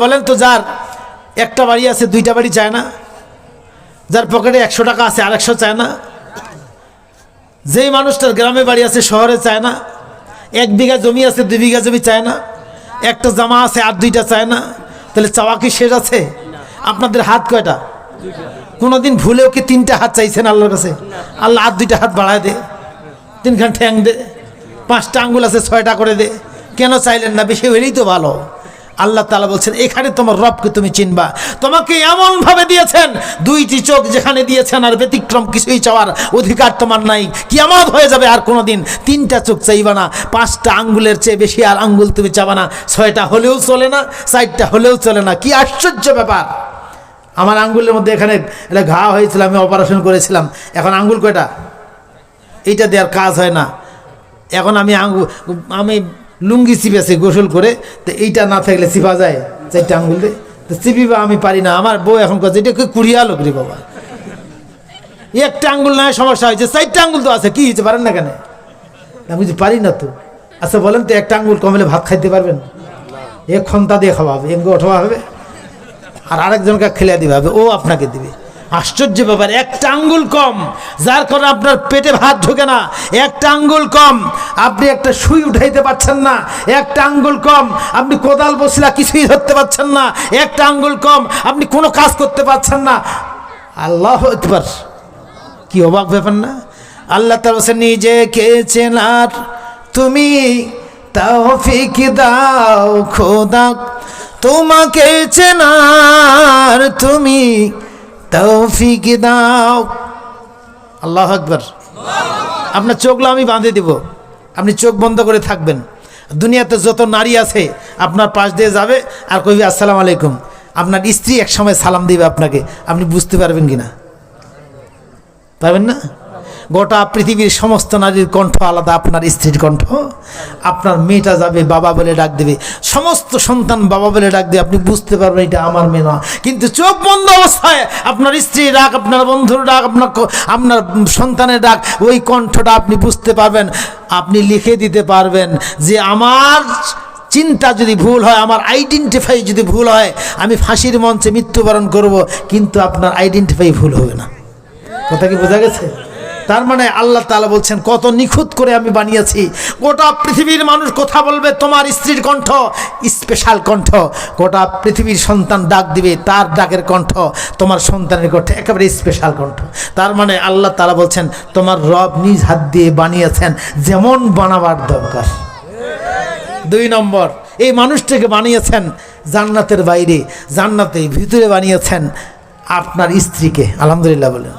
বলেন তো, যার একটা বাড়ি আছে, দুইটা বাড়ি চায় না। যার পকেটে একশো টাকা আছে আর একশো চায় না। যেই মানুষটার গ্রামে বাড়ি আছে, শহরে চায় না। এক বিঘা জমি আছে, দুই বিঘা জমি চায় না। একটা জামা আছে, আর দুইটা চায় না। তাহলে চাওয়া কি শেষ আছে? আপনাদের হাত কয়টা? কোনোদিন ভুলেও কি তিনটা হাত চাইছেন আল্লাহর কাছে? আল্লাহ আর দুইটা হাত বাড়ায় দে। তিনখান ঠ্যাং দে। পাঁচটা আঙ্গুল আছে, ছয়টা করে দে। কেন চাইলেন না? বেশি হলেই তো ভালো। আল্লাহ তালা বলছেন, এখানে তোমার রবকে তুমি চিনবা। তোমাকে এমনভাবে দিয়েছেন, দুইটি চোখ যেখানে দিয়েছেন আর ব্যতিক্রম কিছুই চাওয়ার অধিকার তোমার নাই। কিয়ামত হয়ে যাবে আর কোনো দিন তিনটা চোখ চাইবা না। পাঁচটা আঙ্গুলের চেয়ে বেশি আর আঙ্গুল তুমি চাবা না। ছয়টা হলেও চলে না, চারটা হলেও চলে না। কি আশ্চর্য ব্যাপার! আমার আঙ্গুলের মধ্যে এখানে একটা ঘা হয়েছিল, আমি অপারেশন করেছিলাম। এখন আঙ্গুল কয়টা? এইটা দেওয়ার কাজ হয় না। এখন আমি আঙ্গুল আমি লুঙ্গি চিপেছি গোসল করে, তো এইটা না থাকলে চিপা যায়, চারটা আঙ্গুল দিয়ে। তো চিপিবা আমি পারি না, আমার বউ এখন কাছে এটা কুড়িয়া লোক রে বাবা? একটা আঙ্গুল নয় সমস্যা হয়েছে, চারটা আঙ্গুল তো আছে, কি হয়েছে পারেন না কেন? না বুঝি পারি না তো। আচ্ছা বলেন তো, একটা আঙ্গুল কমলে ভাত খাইতে পারবেন? এক ক্ষমতা দিয়ে খাওয়া হবে এক ওঠা হবে। আর আরেকজনকে খেলে দিবে হবে ও আপনাকে দিবে। আশ্চর্য ব্যাপার, একটা আঙ্গুল কম, যার কারণে আপনার পেটে ভাত ঢোকে না। একটা আঙ্গুল কম, আপনি একটা সুই উঠাইতে পারছেন না। একটা আঙ্গুল কম, আপনি কোদাল বসিলা কিছুই ধরতে পারছেন না। একটা আঙ্গুল কম, আপনি কোনো কাজ করতে পারছেন না। আল্লাহ একবার কি অবাক ব্যাপার না? আল্লাহ তার বলছে নিজেকে চেনার? তুমি তাও তৌফিক দাও খোদা। তোমাকে চেনার, তুমি তৌফিক দাও। আল্লাহ আকবর। আপনার চোখগুলো আমি বাঁধে দিব। আপনি চোখ বন্ধ করে থাকবেন। দুনিয়াতে যত নারী আছে, আপনার পাশ দিয়ে যাবে আর কবি আসসালামু আলাইকুম। আপনার স্ত্রী এক সময় সালাম দিবে আপনাকে। আপনি বুঝতে পারবেন কি না পারবেন না? গোটা পৃথিবীর সমস্ত নারীর কণ্ঠ আলাদা, আপনার স্ত্রীর কণ্ঠ। আপনার মেয়েটা যাবে, বাবা বলে ডাক দেবে। সমস্ত সন্তান বাবা বলে ডাক দেবে, আপনি বুঝতে পারবেন এটা আমার মেয়ে না কিন্তু চোখ বন্ধ অবস্থায় আপনার স্ত্রীর ডাক, আপনার বন্ধুর ডাক, আপনার আপনার সন্তানের ডাক, ওই কণ্ঠটা আপনি বুঝতে পারবেন। আপনি লিখে দিতে পারবেন যে আমার চিন্তা যদি ভুল হয়, আমার আইডেন্টিফাই যদি ভুল হয়, আমি ফাঁসির মঞ্চে মৃত্যুবরণ করব, কিন্তু আপনার আইডেন্টিফাই ভুল হবে না। কথা কি বোঝা গেছে? তার মানে আল্লাহ তালা বলছেন, কত নিখুঁত করে আমি বানিয়েছি। গোটা পৃথিবীর মানুষ কথা বলবে, তোমার স্ত্রীর কণ্ঠ, স্পেশাল কণ্ঠ। গোটা পৃথিবীর সন্তান ডাক দিবে, তার ডাকের কণ্ঠ, তোমার সন্তানের কণ্ঠ, একেবারে স্পেশাল কণ্ঠ। তার মানে আল্লাহ তালা বলছেন, তোমার রব নিজ হাত দিয়ে বানিয়েছেন, যেমন বানাবার দরকার। দুই নম্বর, এই মানুষটাকে বানিয়েছেন জান্নাতের বাইরে, জান্নাতের ভিতরে বানিয়েছেন আপনার স্ত্রীকে। আলহামদুলিল্লাহ বলে